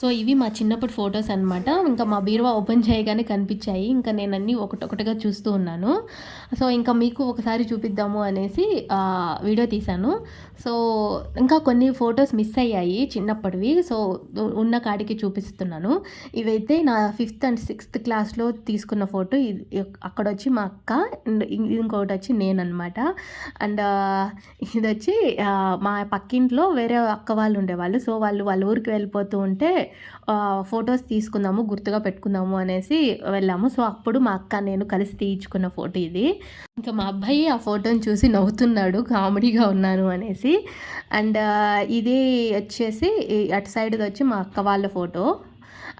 So ఇవి మా చిన్నప్పటి ఫొటోస్ అనమాట ఇంకా మా బీరువా ఓపెన్ చేయగానే కనిపించాయి. ఇంకా నేను అన్నీ ఒకటొకటిగా చూస్తూ ఉన్నాను. సో ఇంకా మీకు ఒకసారి చూపిద్దాము అనేసి వీడియో తీశాను. సో ఇంకా కొన్ని ఫొటోస్ మిస్ అయ్యాయి చిన్నప్పటివి. సో ఉన్న కాడికి చూపిస్తున్నాను. ఇవైతే నా ఫిఫ్త్ అండ్ సిక్స్త్ క్లాస్లో తీసుకున్న ఫోటో. ఇది అక్కడ వచ్చి మా అక్క అండ్ ఇంకొకటి వచ్చి నేను అనమాట అండ్ ఇది వచ్చి మా పక్కింట్లో వేరే అక్క వాళ్ళు ఉండేవాళ్ళు సో వాళ్ళు వాళ్ళ ఊరికి వెళ్ళిపోతూ ఉంటే ఫొటోస్ తీసుకుందాము గుర్తుగా పెట్టుకుందాము అనేసి వెళ్ళాము. సో అప్పుడు మా అక్క నేను కలిసి తీయించుకున్న ఫోటో ఇది. ఇంకా మా అబ్బాయి ఆ ఫోటోని చూసి నవ్వుతున్నాడు కామెడీగా ఉన్నాను అనేసి. అండ్ ఇది వచ్చేసి అటు సైడ్ వచ్చి మా అక్క వాళ్ళ ఫోటో.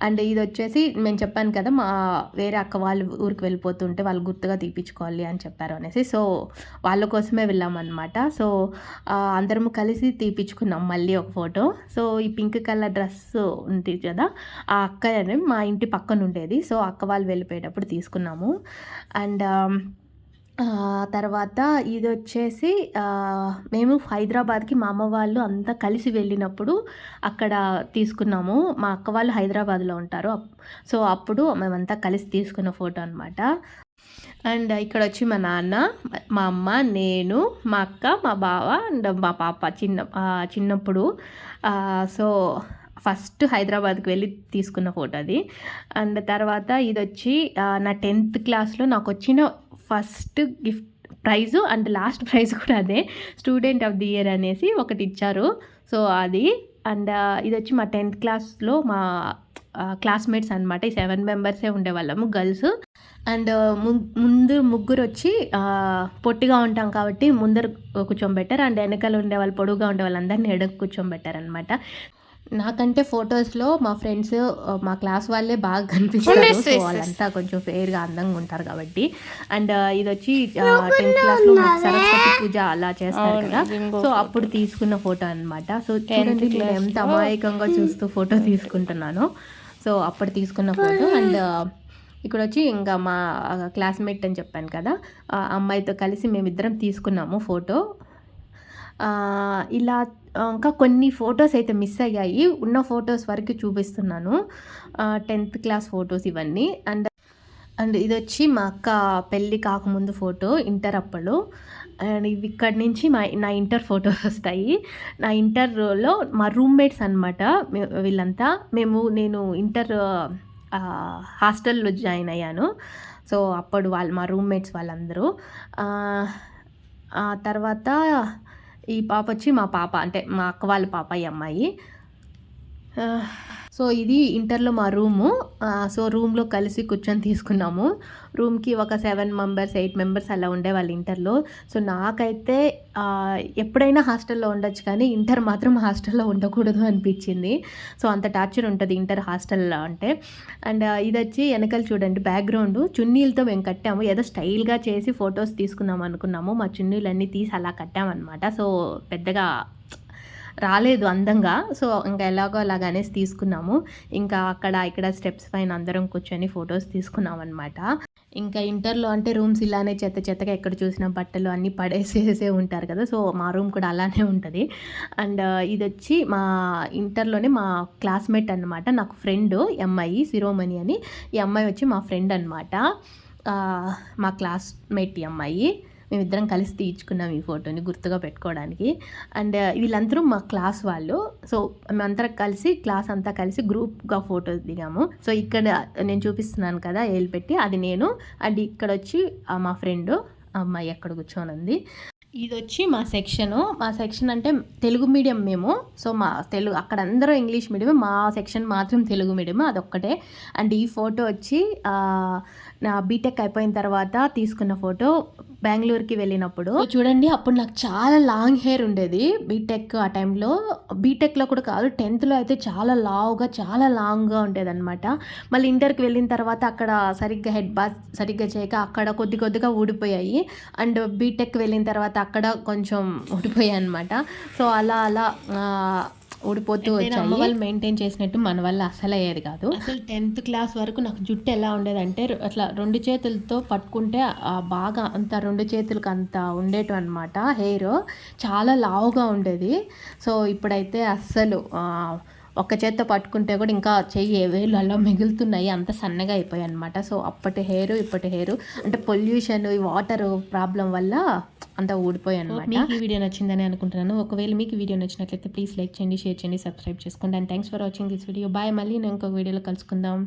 అండ్ ఇది వచ్చేసి నేను చెప్పాను కదా మా వేరే అక్క వాళ్ళు ఊరికి వెళ్ళిపోతుంటే వాళ్ళు గుర్తుగా తీపించుకోవాలి అని చెప్పారు అనేసి. సో వాళ్ళ కోసమే వెళ్ళామన్నమాట. సో అందరము కలిసి తీపించుకున్నాం మళ్ళీ ఒక ఫోటో. సో ఈ పింక్ కలర్ డ్రెస్ ఉంది కదా ఆ అక్క అని మా ఇంటి పక్కన ఉండేది సో అక్క వాళ్ళు వెళ్ళిపోయేటప్పుడు తీసుకున్నాము. అండ్ తర్వాత ఇది వచ్చేసి మేము హైదరాబాద్కి మా అమ్మ వాళ్ళు అంతా కలిసి వెళ్ళినప్పుడు అక్కడ తీసుకున్నాము. మా అక్క వాళ్ళు హైదరాబాద్లో ఉంటారు. సో అప్పుడు మేమంతా కలిసి తీసుకున్న ఫోటో అనమాట అండ్ ఇక్కడ వచ్చి మా నాన్న మా అమ్మ నేను మా అక్క మా బావ అండ్ మా పాప చిన్న చిన్నప్పుడు. సో ఫస్ట్ హైదరాబాద్కి వెళ్ళి తీసుకున్న ఫోటో అది. అండ్ తర్వాత ఇది వచ్చి నా టెన్త్ క్లాస్లో నాకు వచ్చిన first gift prize and last prize కూడా అదే. స్టూడెంట్ ఆఫ్ ది ఇయర్ అనేసి ఒకటి ఇచ్చారు. సో అది. అండ్ ఇది వచ్చి మా టెన్త్ క్లాస్లో మా క్లాస్మేట్స్ అనమాట ఈ సెవెన్ మెంబర్సే ఉండేవాళ్ళము గర్ల్స్. అండ్ ముందు ముగ్గురు వచ్చి పొట్టిగా ఉంటాం కాబట్టి ముందర కూర్చోబెట్టారు. అండ్ వెనకాల ఉండే వాళ్ళు పొడుగా ఉండే వాళ్ళందరినీ ఎడకు కూర్చోబెట్టారు అనమాట నాకంటే ఫొటోస్లో మా ఫ్రెండ్స్ మా క్లాస్ వాళ్ళే బాగా కనిపిస్తారు. సో వాళ్ళంతా కొంచెం ఫెయిర్గా అందంగా ఉంటారు కాబట్టి. అండ్ ఇది వచ్చి టెన్త్ క్లాస్లో సరస్వతి పూజ అలా చేస్తారు కదా. సో అప్పుడు తీసుకున్న ఫోటో అన్నమాట. సో చూడండి నేను ఎంత అమాయకంగా చూస్తూ ఫోటో తీసుకుంటున్నాను. సో అప్పుడు తీసుకున్న ఫోటో. అండ్ ఇక్కడ వచ్చి ఇంకా మా క్లాస్మేట్ అని చెప్పాను కదా. ఆ అమ్మాయితో కలిసి మేమిద్దరం తీసుకున్నాము ఫోటో. ఇలా ఇంకా కొన్ని ఫొటోస్ అయితే మిస్ అయ్యాయి. ఉన్న ఫొటోస్ వరకు చూపిస్తున్నాను. టెన్త్ క్లాస్ ఫొటోస్ ఇవన్నీ. అండ్ అండ్ ఇది వచ్చి మా అక్క పెళ్ళి కాకముందు ఫోటో ఇంటర్ అప్పుడు. అండ్ ఇవి ఇక్కడి నుంచి మా నా ఇంటర్ ఫొటోస్ వస్తాయి. నా ఇంటర్లో మా రూమ్మేట్స్ అనమాట వీళ్ళంతా. మేము నేను ఇంటర్ హాస్టల్లో జాయిన్ అయ్యాను. సో అప్పుడు వాళ్ళు మా రూమ్మేట్స్ వాళ్ళందరూ. ఆ తర్వాత ఈ పాప వచ్చి మా పాప అంటే మా అక్క వాళ్ళ పాప ఈ అమ్మాయి. సో ఇది ఇంటర్లో మా రూము. సో రూమ్లో కలిసి కూర్చొని తీసుకున్నాము. రూమ్కి ఒక సెవెన్ మెంబర్స్ ఎయిట్ మెంబర్స్ అలా ఉండేవాళ్ళు ఇంటర్లో. సో నాకైతే ఎప్పుడైనా హాస్టల్లో ఉండొచ్చు కానీ ఇంటర్ మాత్రం హాస్టల్లో ఉండకూడదు అనిపించింది. సో అంత టార్చర్ ఉంటుంది ఇంటర్ హాస్టల్లో అంటే. అండ్ ఇది వచ్చి వెనకాల చూడండి బ్యాక్గ్రౌండ్. చున్నీలతో మేము కట్టాము. ఏదో స్టైల్గా చేసి ఫొటోస్ తీసుకుందాం అనుకున్నాము. మా చున్నీలన్నీ తీసి అలా కట్టామన్నమాట. సో పెద్దగా రాలేదు అందంగా. సో ఇంకా ఎలాగో అలాగనేసి తీసుకున్నాము. ఇంకా అక్కడ ఇక్కడ స్టెప్స్ పైన అందరం కూర్చొని ఫొటోస్ తీసుకున్నాం అనమాట ఇంకా ఇంటర్లో అంటే రూమ్స్ ఇలానే చెత్త చెత్తగా ఎక్కడ చూసిన బట్టలు అన్నీ పడేసేసే ఉంటారు కదా. సో మా రూమ్ కూడా అలానే ఉంటుంది. అండ్ ఇది వచ్చి మా ఇంటర్లోనే మా క్లాస్మేట్ అనమాట నాకు ఫ్రెండ్ అమ్మాయి శిరోమణి అని. ఈ అమ్మాయి వచ్చి మా ఫ్రెండ్ అనమాట మా క్లాస్మేట్ ఈ అమ్మాయి. మేమిద్దరం కలిసి తీయించుకున్నాం ఈ ఫోటోని గుర్తుగా పెట్టుకోవడానికి. అండ్ వీళ్ళందరూ మా క్లాస్ వాళ్ళు. సో మేమందరం కలిసి క్లాస్ అంతా కలిసి గ్రూప్గా ఫోటో దిగాము. సో ఇక్కడ నేను చూపిస్తున్నాను కదా ఏలు పెట్టి. అది నేను. అండ్ ఇక్కడ వచ్చి మా ఫ్రెండ్ అమ్మాయి ఎక్కడ కూర్చొని ఉంది ఇది వచ్చి మా సెక్షను. మా సెక్షన్ అంటే తెలుగు మీడియం మేము. సో మా తెలుగు అక్కడ అందరూ ఇంగ్లీష్ మీడియం మా సెక్షన్ మాత్రం తెలుగు మీడియం అదొక్కటే. అండ్ ఈ ఫోటో వచ్చి నా బీటెక్ అయిపోయిన తర్వాత తీసుకున్న ఫోటో. బెంగళూరుకి వెళ్ళినప్పుడు. చూడండి అప్పుడు నాకు చాలా లాంగ్ హెయిర్ ఉండేది బీటెక్ ఆ టైంలో. బీటెక్లో కూడా కాదు టెన్త్లో అయితే చాలా లావుగా చాలా లాంగ్గా ఉండేది అనమాట మళ్ళీ ఇంటర్కి వెళ్ళిన తర్వాత అక్కడ సరిగ్గా హెడ్ బాత్ సరిగ్గా చేయక అక్కడ కొద్ది కొద్దిగా ఊడిపోయాయి. అండ్ బీటెక్ వెళ్ళిన తర్వాత అక్కడ కొంచెం ఊడిపోయాయి అనమాట సో అలా అలా ఊడిపోతూ వచ్చాయి. వాళ్ళు మెయింటైన్ చేసినట్టు మన వల్ల అసలు అయ్యేది కాదు. అసలు టెన్త్ క్లాస్ వరకు నాకు జుట్టు ఎలా ఉండేదంటే అట్లా రెండు చేతులతో పట్టుకుంటే బాగా అంత రెండు చేతులకు అంత ఉండేటు అనమాట హెయిర్ చాలా లావుగా ఉండేది. సో ఇప్పుడైతే అస్సలు ఒక్క చేత్తో పట్టుకుంటే కూడా ఇంకా చెయ్యి వేలు అలా మిగులుతున్నాయి అంత సన్నగా అయిపోయాయి అనమాట సో అప్పటి హెయిర్ ఇప్పటి హెయిర్. అంటే పొల్యూషన్ ఈ వాటర్ ప్రాబ్లం వల్ల అంతా ఊడిపోయాను అనమాట మీకు ఈ వీడియో నచ్చిందని అనుకుంటున్నాను. ఒకవేళ మీకు వీడియో నచ్చినట్లయితే ప్లీజ్ లైక్ చేయండి షేర్ చేయండి సబ్స్క్రైబ్ చేసుకోండి. And thanks for watching this video bye మళ్ళీ నేను ఇంకొక వీడియోలో కలుసుకుందాం.